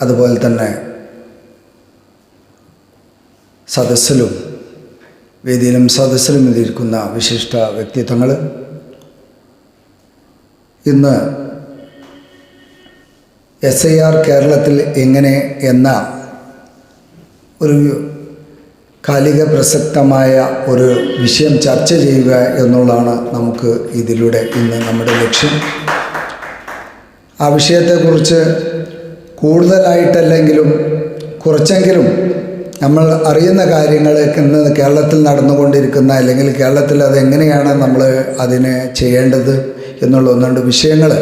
അതുപോലെ തന്നെ സദസ്സിലും വേദിയിലും സദസ്സിലും എഴുതിയിരിക്കുന്ന വിശിഷ്ട വ്യക്തിത്വങ്ങൾ ഇന്ന് എസ് ഐ ആർ കേരളത്തിൽ എങ്ങനെ എന്ന ഒരു കാലിക പ്രസക്തമായ ഒരു വിഷയം ചർച്ച ചെയ്യുക എന്നുള്ളതാണ് നമുക്ക് ഇതിലൂടെ ഇന്ന് നമ്മുടെ ലക്ഷ്യം. ആ വിഷയത്തെക്കുറിച്ച് കൂടുതലായിട്ടല്ലെങ്കിലും കുറച്ചെങ്കിലും നമ്മൾ അറിയുന്ന കാര്യങ്ങൾ ഇന്ന് കേരളത്തിൽ നടന്നുകൊണ്ടിരിക്കുന്ന അല്ലെങ്കിൽ കേരളത്തിൽ അതെങ്ങനെയാണ് നമ്മൾ അതിനെ ചെയ്യേണ്ടത് എന്നുള്ള ഒന്നുകൊണ്ട് വിഷയങ്ങൾ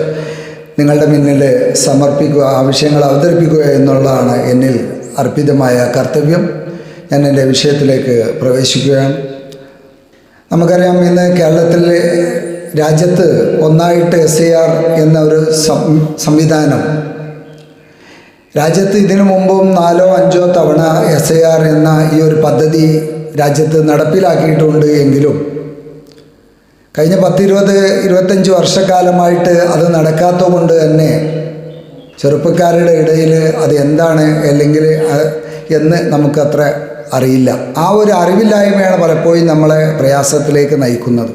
നിങ്ങളുടെ മുന്നിൽ സമർപ്പിക്കുക ആ വിഷയങ്ങൾ അവതരിപ്പിക്കുക എന്നുള്ളതാണ് എന്നിൽ അർപ്പിതമായ കർത്തവ്യം. ഞാൻ എന്റെ വിഷയത്തിലേക്ക് പ്രവേശിക്കുകയാണ്. നമുക്കറിയാം ഇന്ന് കേരളത്തിലെ രാജ്യത്ത് ഒന്നായിട്ട് എസ് ഐ ആർ എന്ന ഒരു സംവിധാനം. രാജ്യത്ത് ഇതിനു മുമ്പും നാലോ അഞ്ചോ തവണ എസ് ആർ എന്ന ഈ ഒരു പദ്ധതി രാജ്യത്ത് നടപ്പിലാക്കിയിട്ടുണ്ട് എങ്കിലും കഴിഞ്ഞ പത്തിരുപത് ഇരുപത്തഞ്ച് വർഷക്കാലമായിട്ട് അത് നടക്കാത്തതുകൊണ്ട് തന്നെ ചെറുപ്പക്കാരുടെ ഇടയിൽ അത് എന്താണ് അല്ലെങ്കിൽ എന്ന് നമുക്കത്ര അറിയില്ല. ആ ഒരു അറിവില്ലായ്മയാണ് പലപ്പോഴും നമ്മളെ പ്രയാസത്തിലേക്ക് നയിക്കുന്നത്.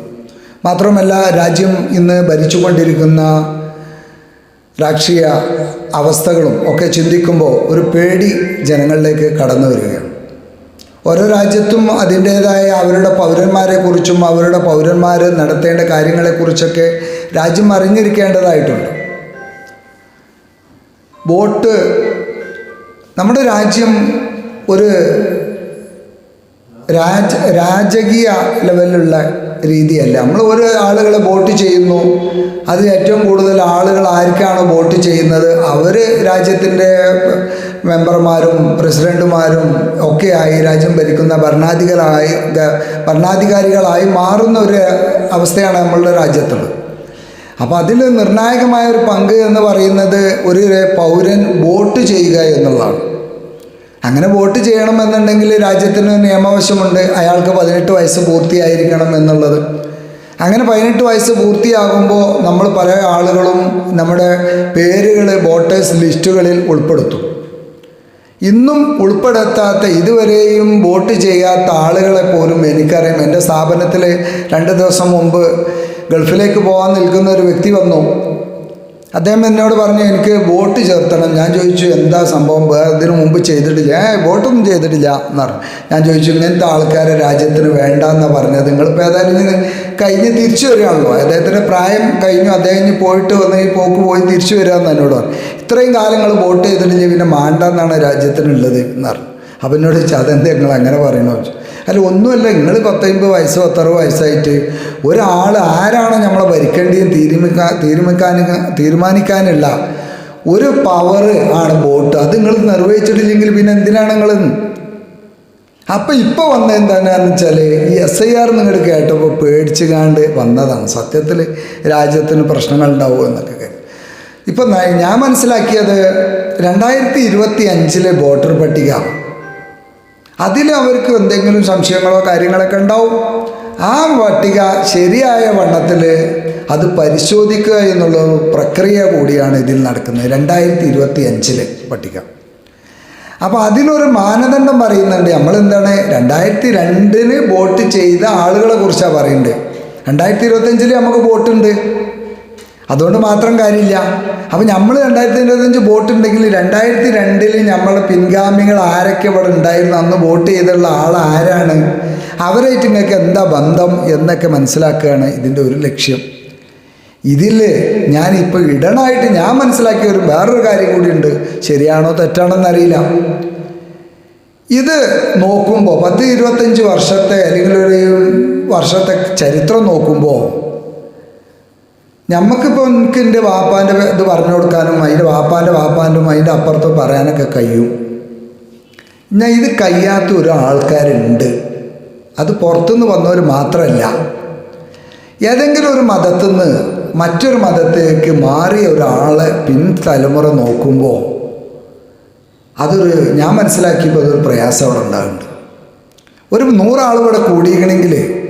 മാത്രമല്ല രാജ്യം ഇന്ന് ഭരിച്ചുകൊണ്ടിരിക്കുന്ന രാഷ്ട്രീയ അവസ്ഥകളും ഒക്കെ ചിന്തിക്കുമ്പോൾ ഒരു പേടി ജനങ്ങളിലേക്ക് കടന്നു വരികയാണ്. ഓരോ രാജ്യത്തും അതിന്റേതായ അവരുടെ പൗരന്മാരെക്കുറിച്ചും അവരുടെ പൗരന്മാർ നടത്തേണ്ട കാര്യങ്ങളെക്കുറിച്ചൊക്കെ രാജ്യം അറിഞ്ഞിരിക്കേണ്ടതായിട്ടുണ്ട്. വോട്ട് നമ്മുടെ രാജ്യം ഒരു രാജ രാജകീയ ലെവലിലുള്ള രീതിയല്ല. നമ്മൾ ഒരു ആളുകളെ വോട്ട് ചെയ്യുന്നു. അത് ഏറ്റവും കൂടുതൽ ആളുകൾ ആർക്കാണ് വോട്ട് ചെയ്യുന്നത്? അവർ രാജ്യത്തിന്റെ മെമ്പർമാരും പ്രസിഡന്റുമാരും ഒക്കെയായി രാജ്യം ഭരിക്കുന്ന ഭരണാധികാരായി ഭരണാധികാരികളായി മാറുന്ന ഒരു അവസ്ഥയാണ് നമ്മളുടെ രാജ്യത്തുള്ളത്. അപ്പോൾ അതിൽ നിർണായകമായ ഒരു പങ്ക് എന്ന് പറയുന്നത് ഒരു പൗരൻ വോട്ട് ചെയ്യുക എന്നുള്ളതാണ്. അങ്ങനെ വോട്ട് ചെയ്യണമെന്നുണ്ടെങ്കിൽ രാജ്യത്തിന് നിയമവശമുണ്ട്. അയാൾക്ക് പതിനെട്ട് വയസ്സ് പൂർത്തിയായിരിക്കണം എന്നുള്ളത്. അങ്ങനെ പതിനെട്ട് വയസ്സ് പൂർത്തിയാകുമ്പോൾ നമ്മൾ പല ആളുകളും നമ്മുടെ പേരുകൾ വോട്ടേഴ്സ് ലിസ്റ്റുകളിൽ ഉൾപ്പെടുത്തും. ഇന്നും ഉൾപ്പെടുത്താത്ത ഇതുവരെയും വോട്ട് ചെയ്യാത്ത ആളുകളെ പോലും എനിക്കറിയാം. എന്റെ സ്ഥാപനത്തിൽ രണ്ട് ദിവസം മുമ്പ് ഗൾഫിലേക്ക് പോകാൻ നിൽക്കുന്ന ഒരു വ്യക്തി വന്നു. അദ്ദേഹം എന്നോട് പറഞ്ഞു എനിക്ക് വോട്ട് ചേർത്തണം. ഞാൻ ചോദിച്ചു എന്താ സംഭവം? വേറെ ഇതിനു മുമ്പ് ചെയ്തിട്ടില്ല. ഏ വോട്ടൊന്നും ചെയ്തിട്ടില്ല എന്ന് പറഞ്ഞു. ഞാൻ ചോദിച്ചു ഇങ്ങനത്തെ ആൾക്കാരെ രാജ്യത്തിന് വേണ്ട എന്നാണ് പറഞ്ഞത്? നിങ്ങളിപ്പോൾ ഏതായാലും ഇങ്ങനെ കഴിഞ്ഞ് തിരിച്ചു വരികയാണല്ലോ. അദ്ദേഹത്തിന്റെ പ്രായം കഴിഞ്ഞു അദ്ദേഹം പോയിട്ട് വന്ന് ഈ പോക്ക് പോയി തിരിച്ചു വരിക എന്ന് എന്നോട് പറഞ്ഞു ഇത്രയും കാലങ്ങൾ വോട്ട് ചെയ്തിട്ടില്ല പിന്നെ മാണ്ട എന്നാണ് രാജ്യത്തിനുള്ളത് എന്ന് പറഞ്ഞു. അപ്പം എന്നോട് ചോദിച്ചു അതെന്താ നിങ്ങൾ അങ്ങനെ പറയണോ ചോദിച്ചു അല്ല ഒന്നുമല്ല നിങ്ങൾ പത്തൊൻപത് വയസ്സ് പത്തറുപത് വയസ്സായിട്ട് ഒരാൾ ആരാണ് നമ്മളെ ഭരിക്കേണ്ടിയും തീരുമാനിക്കാൻ തീരുമാനിക്കാൻ തീരുമാനിക്കാനുള്ള ഒരു പവർ ആണ് വോട്ട്. അത് നിങ്ങൾ നിർവഹിച്ചിട്ടില്ലെങ്കിൽ പിന്നെ എന്തിനാണ് നിങ്ങൾ അപ്പം ഇപ്പോൾ വന്ന എന്താണെന്ന് വെച്ചാൽ ഈ എസ് ഐ ആർ നിങ്ങൾ കേട്ടപ്പോൾ പേടിച്ച് കാണ്ട് വന്നതാണ്. സത്യത്തിൽ രാജ്യത്തിന് പ്രശ്നങ്ങൾ ഉണ്ടാവുമോ എന്നൊക്കെ കരുതി ഇപ്പം ഞാൻ മനസ്സിലാക്കിയത് രണ്ടായിരത്തി ഇരുപത്തി അഞ്ചിലെ വോട്ടർ പട്ടിക. അതിൽ അവർക്ക് എന്തെങ്കിലും സംശയങ്ങളോ കാര്യങ്ങളൊക്കെ ഉണ്ടാവും. ആ പട്ടിക ശരിയായ വണ്ണത്തിൽ അത് പരിശോധിക്കുക എന്നുള്ള പ്രക്രിയ കൂടിയാണ് ഇതിൽ നടക്കുന്നത്. രണ്ടായിരത്തി ഇരുപത്തി അഞ്ചിലെ പട്ടിക അപ്പോൾ അതിനൊരു മാനദണ്ഡം പറയുന്നുണ്ട്. നമ്മൾ എന്താണ് രണ്ടായിരത്തി രണ്ടിന് വോട്ട് ചെയ്ത ആളുകളെ കുറിച്ചാണ് പറയുന്നത്. രണ്ടായിരത്തി ഇരുപത്തഞ്ചിൽ നമുക്ക് വോട്ടുണ്ട്. അതുകൊണ്ട് മാത്രം കാര്യമില്ല. അപ്പം നമ്മൾ രണ്ടായിരത്തി ഇരുപത്തഞ്ച് വോട്ട് ഉണ്ടെങ്കിൽ രണ്ടായിരത്തി രണ്ടിൽ നമ്മളെ പിൻഗാമികൾ ആരൊക്കെ ഇവിടെ ഉണ്ടായിരുന്നു? അന്ന് വോട്ട് ചെയ്തുള്ള ആൾ ആരാണ്? അവരായിട്ട് നിങ്ങൾക്ക് എന്താ ബന്ധം എന്നൊക്കെ മനസ്സിലാക്കുകയാണ് ഇതിന്റെ ഒരു ലക്ഷ്യം. ഇതിൽ ഞാനിപ്പോൾ ഇടണായിട്ട് ഞാൻ മനസ്സിലാക്കിയ ഒരു വേറൊരു കാര്യം കൂടിയുണ്ട് ശരിയാണോ തെറ്റാണോ എന്നറിയില്ല ഇത് നോക്കുമ്പോൾ പത്ത് ഇരുപത്തഞ്ച് വർഷത്തെ അല്ലെങ്കിൽ ഒരു വർഷത്തെ ചരിത്രം നോക്കുമ്പോൾ നമുക്കിപ്പോൾ എനിക്ക് എന്റെ വാപ്പാന്റെ ഇത് പറഞ്ഞു കൊടുക്കാനും അതിന്റെ വാപ്പാന്റെ വാപ്പാന്റെ അതിന്റെ അപ്പുറത്ത് പറയാനൊക്കെ കഴിയും. ഞാൻ ഇത് കഴിയാത്ത ഒരു ആൾക്കാരുണ്ട്. അത് പുറത്തുനിന്ന് വന്നവർ മാത്രമല്ല ഏതെങ്കിലും ഒരു മതത്തിൽ നിന്ന് മറ്റൊരു മതത്തിലേക്ക് മാറിയ ഒരാളെ പിൻതലമുറ നോക്കുമ്പോൾ അതൊരു ഞാൻ മനസ്സിലാക്കിയപ്പോൾ അതൊരു പ്രയാസം അവിടെ ഉണ്ടാകുന്നുണ്ട്. ഒരു നൂറാൾ ഇവിടെ കൂടിയിരിക്കണമെങ്കിൽ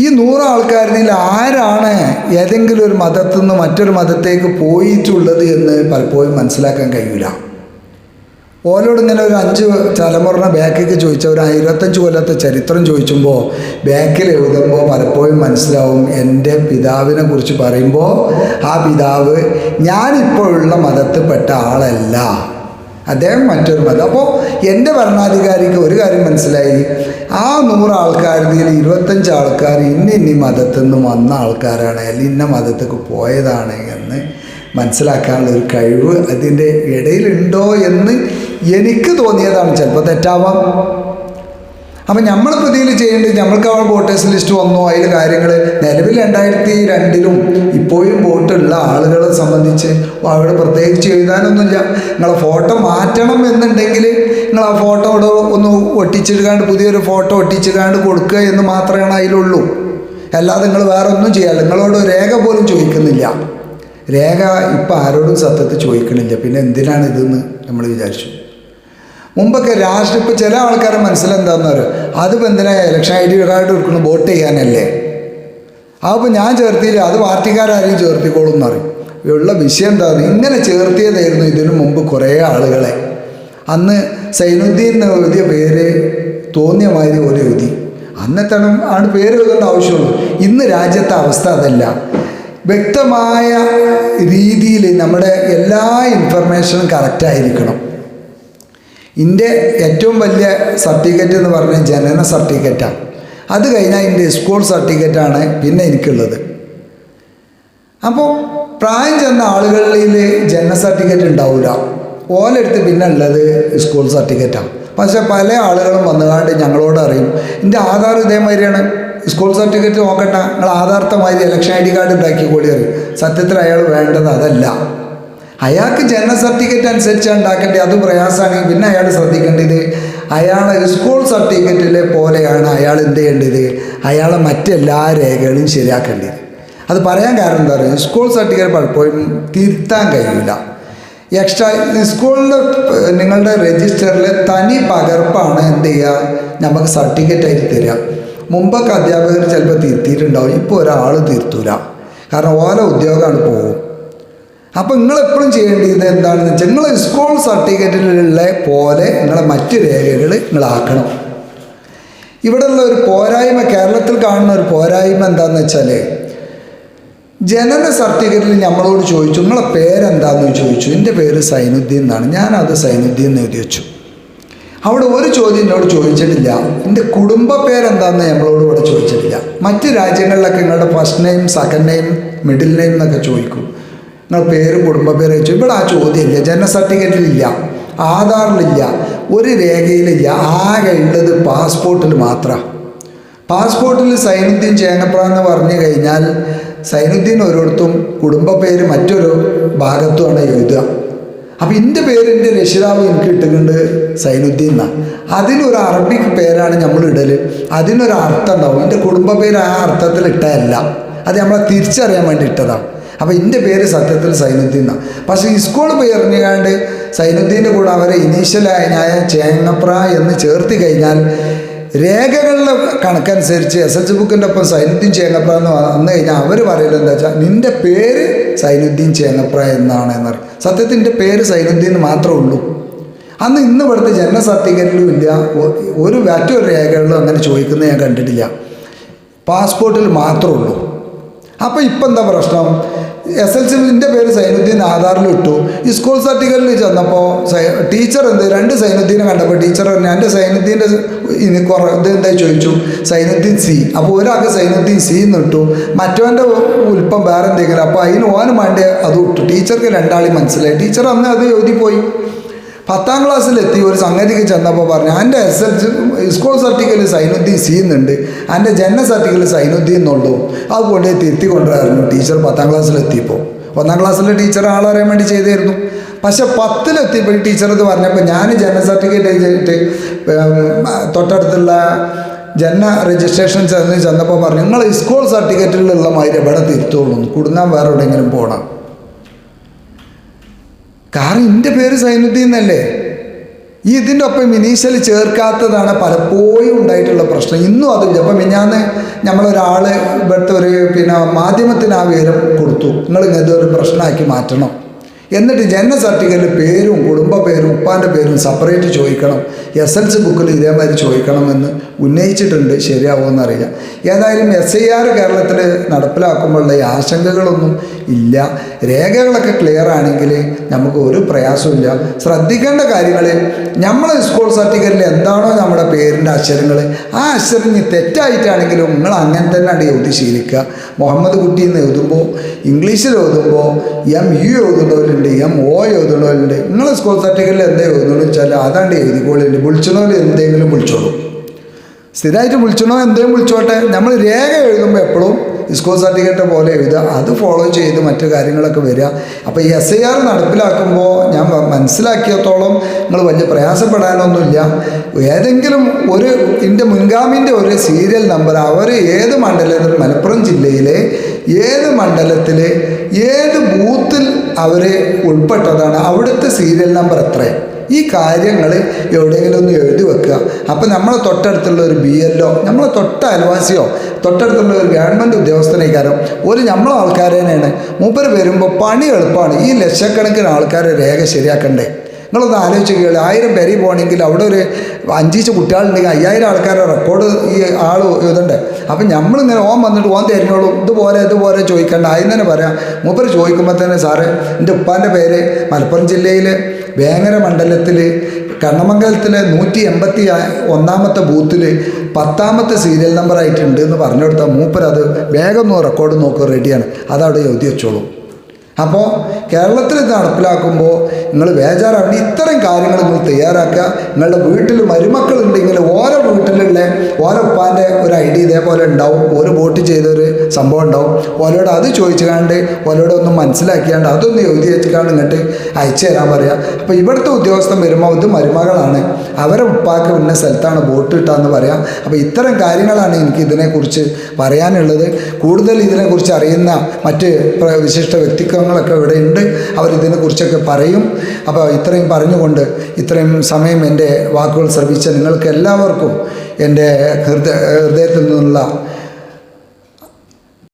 ഈ നൂറ് ആൾക്കാരിൽ ആരാണ് ഏതെങ്കിലും ഒരു മതത്തിൽ നിന്ന് മറ്റൊരു മതത്തേക്ക് പോയിട്ടുള്ളത് എന്ന് പലപ്പോഴും മനസ്സിലാക്കാൻ കഴിയില്ല ഓലോട് ഇങ്ങനെ ഒരു അഞ്ച് തലമുറ ബാക്കിലേക്ക് ചോദിച്ച ഒരു ഇരുപത്തഞ്ച് കൊല്ലത്തെ ചരിത്രം ചോദിച്ചുമ്പോൾ ബാക്കിൽ എഴുതുമ്പോൾ പലപ്പോഴും മനസ്സിലാവും എന്റെ പിതാവിനെ കുറിച്ച് പറയുമ്പോൾ ആ പിതാവ് ഞാനിപ്പോഴുള്ള മതത്തിൽപ്പെട്ട ആളല്ല. അദ്ദേഹം മറ്റൊരു മതം അപ്പോൾ എന്റെ ഭരണാധികാരിക്ക് ഒരു കാര്യം മനസ്സിലായി. ആ നൂറ് ആൾക്കാരിൽ ഇരുപത്തഞ്ച് ആൾക്കാർ ഇന്ന ഇന്ന മതത്തിൽ നിന്ന് വന്ന ആൾക്കാരാണ് അല്ലെങ്കിൽ ഇന്ന മതത്തേക്ക് പോയതാണ് എന്ന് മനസ്സിലാക്കാനുള്ള ഒരു കഴിവ് അതിന്റെ ഇടയിലുണ്ടോ എന്ന് എനിക്ക് തോന്നിയതാണ്. ചിലപ്പോൾ തെറ്റാവാം. അപ്പം നമ്മൾ പ്രതിയിൽ ചെയ്യേണ്ടത് നമ്മൾക്ക് അവൾ വോട്ടേഴ്സ് ലിസ്റ്റ് വന്നു അതിൽ കാര്യങ്ങൾ നിലവിൽ രണ്ടായിരത്തി രണ്ടിലും ഇപ്പോഴും വോട്ടുള്ള ആളുകളെ സംബന്ധിച്ച് അവിടെ പ്രത്യേകിച്ച് എഴുതാനൊന്നുമില്ല. നിങ്ങളെ ഫോട്ടോ മാറ്റണം എന്നുണ്ടെങ്കിൽ നിങ്ങൾ ആ ഫോട്ടോ അവിടെ ഒന്ന് ഒട്ടിച്ചിടുകാണ്ട് പുതിയൊരു ഫോട്ടോ ഒട്ടിച്ചിടാണ്ട് കൊടുക്കുക എന്ന് മാത്രമാണ് അതിലുള്ളൂ. അല്ലാതെ നിങ്ങൾ വേറെ ഒന്നും ചെയ്യാല്ല നിങ്ങളോട് രേഖ പോലും ചോദിക്കുന്നില്ല. രേഖ ഇപ്പം ആരോടും സത്യത്തിൽ ചോദിക്കണില്ല. പിന്നെ എന്തിനാണ് ഇതെന്ന് നമ്മൾ വിചാരിച്ചു. മുമ്പൊക്കെ രാഷ്ട്രീയ ഇപ്പം ചില ആൾക്കാരെ മനസ്സിലെന്താന്ന് പറയും അതിപ്പോൾ എന്തിനാ ഇലക്ഷൻ ഐ ഡി കാർഡ് എടുക്കണം വോട്ട് ചെയ്യാനല്ലേ? അപ്പോൾ ഞാൻ ചേർത്തിയില്ല അത് പാർട്ടിക്കാരും ചേർത്തിക്കോളും എന്ന് പറയും. ഉള്ള വിഷയം എന്താണ് ഇങ്ങനെ ചേർത്തിയതായിരുന്നു ഇതിനു മുമ്പ് കുറേ ആളുകളെ. അന്ന് സൈനുദ്ദീൻ എന്ന് എഴുതിയ പേര് തോന്നിയ മാതിരി ഒരു എഴുതി. അന്നത്തെ ആണ് പേര് എഴുതേണ്ട ആവശ്യമുള്ളൂ. ഇന്ന് രാജ്യത്തെ അവസ്ഥ അതല്ല. വ്യക്തമായ രീതിയിൽ നമ്മുടെ എല്ലാ ഇൻഫർമേഷനും കറക്റ്റായിരിക്കണം എന്റെ ഏറ്റവും വലിയ സർട്ടിഫിക്കറ്റ് എന്ന് പറഞ്ഞാൽ ജനന സർട്ടിഫിക്കറ്റാണ് അത് കഴിഞ്ഞാൽ എന്റെ സ്കൂൾ സർട്ടിഫിക്കറ്റാണ് പിന്നെ എനിക്കുള്ളത്. അപ്പോൾ പ്രായം ചെന്ന ആളുകളിൽ ജനന സർട്ടിഫിക്കറ്റ് ഉണ്ടാവില്ല ഓലെടുത്ത് പിന്നെ ഉള്ളത് സ്കൂൾ സർട്ടിഫിക്കറ്റാണ് പക്ഷേ പല ആളുകളും വന്നുകൊണ്ട് ഞങ്ങളോട് അറിയും എന്റെ ആധാർ ഇതേമാതിരിയാണ്. സ്കൂൾ സർട്ടിഫിക്കറ്റ് നോക്കണ്ട. നിങ്ങൾ ആധാർത്ഥമായി ഇലക്ഷൻ ഐ ഡി കാർഡ് ഉണ്ടാക്കി കൂടി അറിയും സത്യത്തിൽ അയാൾ വേണ്ടത് അതല്ല. അയാൾക്ക് ജനന സർട്ടിഫിക്കറ്റ് അനുസരിച്ചാണ് ഉണ്ടാക്കേണ്ടത് അത് പ്രയാസമാണെങ്കിൽ പിന്നെ അയാൾ ശ്രദ്ധിക്കേണ്ടത് അയാളെ സ്കൂൾ സർട്ടിഫിക്കറ്റിലെ പോലെയാണ് അയാൾ എന്ത് ചെയ്യേണ്ടത്? അയാളെ മറ്റെല്ലാ രേഖകളും ശരിയാക്കേണ്ടത്. അത് പറയാൻ കാരണം എന്താ പറയുക? സ്കൂൾ സർട്ടിഫിക്കറ്റ് പലപ്പോഴും തിരുത്താൻ കഴിയില്ല എക്സ്ട്രാ സ്കൂളിന്റെ നിങ്ങളുടെ രജിസ്റ്ററിൽ തനി പകർപ്പാണ് എന്ത് ചെയ്യുക? നമുക്ക് സർട്ടിഫിക്കറ്റ് ആയിട്ട് തരിക. മുമ്പൊക്കെ അധ്യാപകർ ചിലപ്പോൾ തിരുത്തിയിട്ടുണ്ടാവും. ഇപ്പോൾ ഒരാൾ തിരുത്തൂല. കാരണം ഓരോ ഉദ്യോഗമാണ് പോകും അപ്പോൾ നിങ്ങൾ എപ്പോഴും ചെയ്യേണ്ടത് എന്താണെന്ന് വെച്ചാൽ നിങ്ങൾ സ്കൂൾ സർട്ടിഫിക്കറ്റിലുള്ള പോലെ നിങ്ങളെ മറ്റ് രേഖകൾ നിങ്ങളാക്കണം ഇവിടെയുള്ള ഒരു പോരായ്മ കേരളത്തിൽ കാണുന്ന ഒരു പോരായ്മ എന്താണെന്ന് വെച്ചാൽ ജനന സർട്ടിഫിക്കറ്റിൽ നമ്മളോട് ചോദിച്ചു നിങ്ങളെ പേരെന്താണെന്ന് ചോദിച്ചു. എന്റെ പേര് സൈനുദ്ദീൻ എന്നാണ്. ഞാനത് സൈനുദ്ദീൻ എന്ന് എഴുതി വെച്ചു. അവിടെ ഒരു ചോദ്യം എന്നോട് ചോദിച്ചിട്ടില്ല. എന്റെ കുടുംബ പേരെന്താണെന്ന് നമ്മളോട് ഇവിടെ ചോദിച്ചിട്ടില്ല. മറ്റ് രാജ്യങ്ങളിലൊക്കെ നിങ്ങളുടെ first name second name middle name എന്നൊക്കെ ചോദിക്കും. നിങ്ങൾ പേര് കുടുംബ പേര് വെച്ചു ഇവിടെ ആ ചോദ്യമില്ല. ജനന സർട്ടിഫിക്കറ്റിലില്ല ആധാറിലില്ല. ഒരു രേഖയിലില്ല. ആകെ ഉള്ളത് പാസ്പോർട്ടിൽ മാത്രമാണ് പാസ്പോർട്ടിൽ സൈനുദ്ദീൻ ചേങ്ങപ്ര എന്ന് പറഞ്ഞു കഴിഞ്ഞാൽ സൈനുദ്ദീൻ ഒരിടത്തും കുടുംബ പേര് മറ്റൊരു ഭാഗത്തുമാണ് എഴുതുക. അപ്പം എന്റെ പേര് എന്റെ രക്ഷിതാവ് എനിക്ക് ഇട്ടിട്ടുണ്ട് സൈനുദ്ദീൻ എന്നാണ് അതിനൊരു അറബിക് പേരാണ് നമ്മൾ ഇടൽ അതിനൊരു അർത്ഥം ഉണ്ടാവും. എന്റെ കുടുംബ പേര് ആ അർത്ഥത്തിൽ ഇട്ടതല്ല. അത് നമ്മളെ തിരിച്ചറിയാൻ വേണ്ടി ഇട്ടതാണ് അപ്പോൾ എന്റെ പേര് സത്യത്തിൽ സൈനുദ്ദീൻ എന്നാണ് പക്ഷേ ഈ സ്കൂൾ ഇറങ്ങിയാണ്ട് സൈനുദ്ദീന്റെ കൂടെ അവരെ ഇനീഷ്യലായ ചേങ്ങപ്ര എന്ന് ചേർത്തി കഴിഞ്ഞാൽ രേഖകളുടെ കണക്കനുസരിച്ച് എസ് എൽ സി ബുക്കിന്റെ ഒപ്പം സൈനുദ്ദീൻ ചേങ്ങപ്ര എന്ന് വന്നു കഴിഞ്ഞാൽ അവർ പറയുന്നത് എന്താ വെച്ചാൽ നിന്റെ പേര് സൈനുദ്ദീൻ ചേങ്ങപ്ര എന്നാണ് എന്നറിയും സത്യത്തിൽ എന്റെ പേര് സൈനുദ്ദീൻ മാത്രമേ ഉള്ളൂ. അന്ന് ഇന്ന് ഇവിടുത്തെ ജനന സർട്ടിഫിക്കറ്റിലും ഇല്ല ഒരു മറ്റൊരു രേഖകളിലും അങ്ങനെ ചോദിക്കുന്നത് ഞാൻ കണ്ടിട്ടില്ല. പാസ്പോർട്ടിൽ മാത്രമേ ഉള്ളൂ. അപ്പോൾ ഇപ്പം എന്താ പ്രശ്നം? എസ് എൽ സിന്റെ പേര് സൈനുദ്ദീൻ ആധാറിൽ ഇട്ടു. ഈ സ്കൂൾ സർട്ടിഫിക്കറ്റിൽ ചെന്നപ്പോൾ ടീച്ചർ എന്ത് രണ്ട് സൈനുദ്ദീനെ കണ്ടപ്പോൾ ടീച്ചർ പറഞ്ഞു എന്റെ സൈനുദ്ദീന്റെ ഇനി കുറേ ഇത് എന്താ ചോദിച്ചു. സൈനുദ്ദീൻ സി അപ്പോൾ ഒരാൾക്ക് സൈനുദ്ദീൻ സി എന്ന് ഇട്ടു. മറ്റവന്റെ ഉൽപ്പം വേറെ എന്തെങ്കിലും അപ്പോൾ അതിന് ഓനും വേണ്ടി അത് ഇട്ടു. ടീച്ചർക്ക് രണ്ടാളി മനസ്സിലായി. ടീച്ചർ അന്ന് അത് എഴുതി പോയി. പത്താം ക്ലാസ്സിലെത്തി ഒരു സംഗതിക്ക് ചെന്നപ്പോൾ പറഞ്ഞു എന്റെ എസ് എൽ സ്കൂൾ സർട്ടിഫിക്കറ്റിൽ സൈനുദ്ദീൻ സി എന്നുണ്ട് എന്റെ ജനന സർട്ടിഫിക്കറ്റിൽ സൈനുദ്ദീൻ എന്നുള്ളൂ. അത് കൊണ്ടുപോയി തിരുത്തി കൊണ്ടുവരായിരുന്നു ടീച്ചർ പത്താം ക്ലാസ്സിലെത്തിയപ്പോൾ ഒന്നാം ക്ലാസ്സിലെ ടീച്ചർ ആളറിയാൻ വേണ്ടി ചെയ്തായിരുന്നു. പക്ഷെ പത്തിലെത്തിയപ്പോൾ ടീച്ചർ എന്ന് പറഞ്ഞപ്പോൾ ഞാൻ ജനന സർട്ടിഫിക്കറ്റ് എഴുതിയിട്ട് തൊട്ടടുത്തുള്ള ജനന രജിസ്ട്രേഷൻ ചെന്ന് ചെന്നപ്പോൾ പറഞ്ഞു നിങ്ങൾ സ്കൂൾ സർട്ടിഫിക്കറ്റിലുള്ള മാതിരി ഇവിടെ തിരുത്തുള്ളൂ. കുടുങ്ങാൻ വേറെ എവിടെയെങ്കിലും പോകണം കാരണം എന്റെ പേര് സൈനുദ്ദീൻ എന്നല്ലേ? ഈ ഇതിന്റെ ഒപ്പം ഇനീഷ്യൽ ചേർക്കാത്തതാണ് പലപ്പോഴും ഉണ്ടായിട്ടുള്ള പ്രശ്നം. ഇന്നും അതില്ല. അപ്പം മിഞ്ഞാന്ന് നമ്മളൊരാൾ ഇവിടുത്തെ ഒരു പിന്നെ മാധ്യമത്തിന് ആ വിവരം കൊടുത്തു. നിങ്ങൾ ഇങ്ങനത്തെ ഒരു പ്രശ്നമാക്കി മാറ്റണം. എന്നിട്ട് ജനന സർട്ടിഫിക്കറ്റിൽ പേരും കുടുംബ പേരും ഉപ്പാന്റെ പേരും സെപ്പറേറ്റ് ചോദിക്കണം. എസ് എൽ സി ബുക്കിൽ ഇതേമാതിരി ചോദിക്കണമെന്ന് ഉന്നയിച്ചിട്ടുണ്ട്. ശരിയാവുമെന്ന് അറിയാം ഏതായാലും എസ് ഐ ആർ കേരളത്തിൽ നടപ്പിലാക്കുമ്പോഴുള്ള ഈ ആശങ്കകളൊന്നും ഇല്ല. രേഖകളൊക്കെ ക്ലിയർ ആണെങ്കിൽ നമുക്ക് ഒരു പ്രയാസമില്ല ശ്രദ്ധിക്കേണ്ട കാര്യങ്ങൾ നമ്മൾ സ്കൂൾ സർട്ടിഫിക്കറ്റിൽ എന്താണോ നമ്മുടെ പേരിന്റെ അക്ഷരങ്ങൾ ആ അക്ഷരം തെറ്റായിട്ടാണെങ്കിലും നിങ്ങൾ അങ്ങനെ തന്നെയാണ് എഴുതി ശീലിക്കുക. മുഹമ്മദ് കുട്ടി എന്ന് എഴുതുമ്പോൾ ഇംഗ്ലീഷിൽ എഴുതുമ്പോൾ എം യു എഴുതുന്നവരുണ്ട് എം ഒ എഴുതുന്നവരുണ്ട്. നിങ്ങൾ സ്കൂൾ സർട്ടിഫിക്കറ്റിൽ എന്താ എഴുതുന്നു വെച്ചാൽ അതാണ്ട് എഴുതിക്കോളുണ്ട് വിളിച്ചണോൽ എന്തെങ്കിലും വിളിച്ചോളൂ. സ്ഥിരമായിട്ട് വിളിച്ചണോ എന്തെങ്കിലും വിളിച്ചോട്ടെ. നമ്മൾ രേഖ എഴുതുമ്പോൾ എപ്പോഴും ഇസ്കോ സർട്ടിഫിക്കറ്റ് പോലെ എഴുതുക. അത് ഫോളോ ചെയ്ത് മറ്റു കാര്യങ്ങളൊക്കെ വരിക. അപ്പോൾ ഈ എസ് ഐ ആർ നടപ്പിലാക്കുമ്പോൾ ഞാൻ മനസ്സിലാക്കിയത്തോളം നിങ്ങൾ വലിയ പ്രയാസപ്പെടാനൊന്നുമില്ല. ഏതെങ്കിലും ഒരു എന്റെ മുൻഗാമിന്റെ ഒരു സീരിയൽ നമ്പർ അവർ ഏത് മണ്ഡലത്തിൽ മലപ്പുറം ജില്ലയിലെ ഏത് മണ്ഡലത്തിൽ ഏത് ബൂത്തിൽ അവർ ഉൾപ്പെട്ടതാണ്. അവിടുത്തെ സീരിയൽ നമ്പർ എത്രയാണ്? ഈ കാര്യങ്ങൾ എവിടെയെങ്കിലും ഒന്ന് എഴുതി വെക്കുക. അപ്പം നമ്മളെ തൊട്ടടുത്തുള്ള ഒരു ബി എല്ലോ നമ്മളെ തൊട്ട അയൽവാസിയോ തൊട്ടടുത്തുള്ള ഒരു ഗവൺമെന്റ് ഉദ്യോഗസ്ഥനേക്കാരോ ഒരു നമ്മളെ ആൾക്കാർ തന്നെയാണ് മൂപ്പർ വരുമ്പോൾ പണി എളുപ്പമാണ് ഈ ലക്ഷക്കണക്കിന് ആൾക്കാരെ രേഖ ശരിയാക്കണ്ടേ? നിങ്ങളൊന്ന് ആലോചിച്ച് കേളി. ആയിരം പേരി പോകണമെങ്കിൽ അവിടെ ഒരു അഞ്ചീച്ച് കുട്ടികളുണ്ടെങ്കിൽ അയ്യായിരം ആൾക്കാരുടെ റെക്കോർഡ് ഈ ആൾ എഴുതണ്ടേ? അപ്പം നമ്മളിങ്ങനെ ഓം വന്നിട്ട് ഓൻ തരുന്നോളൂ. ഇതുപോലെ ഇതുപോലെ ചോദിക്കണ്ട. ആദ്യം തന്നെ പറയാം. മൂപ്പർ ചോദിക്കുമ്പോൾ തന്നെ സാറ് എന്റെ ഉപ്പാന്റെ പേര് മലപ്പുറം ജില്ലയിൽ വേങ്ങര മണ്ഡലത്തിൽ കണ്ണമംഗലത്തിലെ നൂറ്റി എൺപത്തി ഒന്നാമത്തെ ബൂത്തിൽ പത്താമത്തെ സീരിയൽ നമ്പറായിട്ടുണ്ട് എന്ന് പറഞ്ഞു കൊടുത്താൽ മൂപ്പർ അത് വേഗം റെക്കോർഡ് നോക്കുക റെഡിയാണ് അതവിടെ എഴുതി വെച്ചോളൂ. അപ്പോൾ കേരളത്തിൽ നടപ്പിലാക്കുമ്പോൾ നിങ്ങൾ ബേജാറാണ് ഇത്തരം കാര്യങ്ങൾ നിങ്ങൾ തയ്യാറാക്കുക. നിങ്ങളുടെ വീട്ടിൽ മരുമക്കളുണ്ടെങ്കിൽ ഓരോ വീട്ടിലുള്ള ഓരോ ഉപ്പാന്റെ ഒരു ഐ ഡി ഇതേപോലെ ഉണ്ടാവും. ഒരു വോട്ട് ചെയ്തൊരു സംഭവം ഉണ്ടാവും. ഓരോട് അത് ചോദിച്ചു കാണ്ട് ഓരോട് ഒന്ന് മനസ്സിലാക്കിയാണ്ട് അതൊന്ന് എഴുതി വെച്ചിക്കാണ്ട് ഇങ്ങോട്ട് അയച്ചു തരാൻ പറയുക അപ്പോൾ ഇവിടുത്തെ ഉദ്യോഗസ്ഥൻ വരുമ്പോൾ ഇത് മരുമകളാണ്. അവരെ ഉപ്പാക്ക് പിന്നെ സ്ഥലത്താണ് വോട്ട് കിട്ടാന്ന് പറയാം. അപ്പോൾ ഇത്തരം കാര്യങ്ങളാണ് എനിക്ക് ഇതിനെക്കുറിച്ച് പറയാനുള്ളത്. കൂടുതൽ ഇതിനെക്കുറിച്ച് അറിയുന്ന മറ്റ് വിശിഷ്ട വിശിഷ്ട വ്യക്തിത്വങ്ങളൊക്കെ ഇവിടെ ഉണ്ട്. അവരിതിനെക്കുറിച്ചൊക്കെ പറയും. അപ്പോൾ ഇത്രയും പറഞ്ഞുകൊണ്ട് ഇത്രയും സമയം എന്റെ വാക്കുകൾ ശ്രവിച്ച നിങ്ങൾക്ക് എല്ലാവർക്കും എന്റെ ഹൃദയ ഹൃദയത്തിൽ നിന്നുള്ള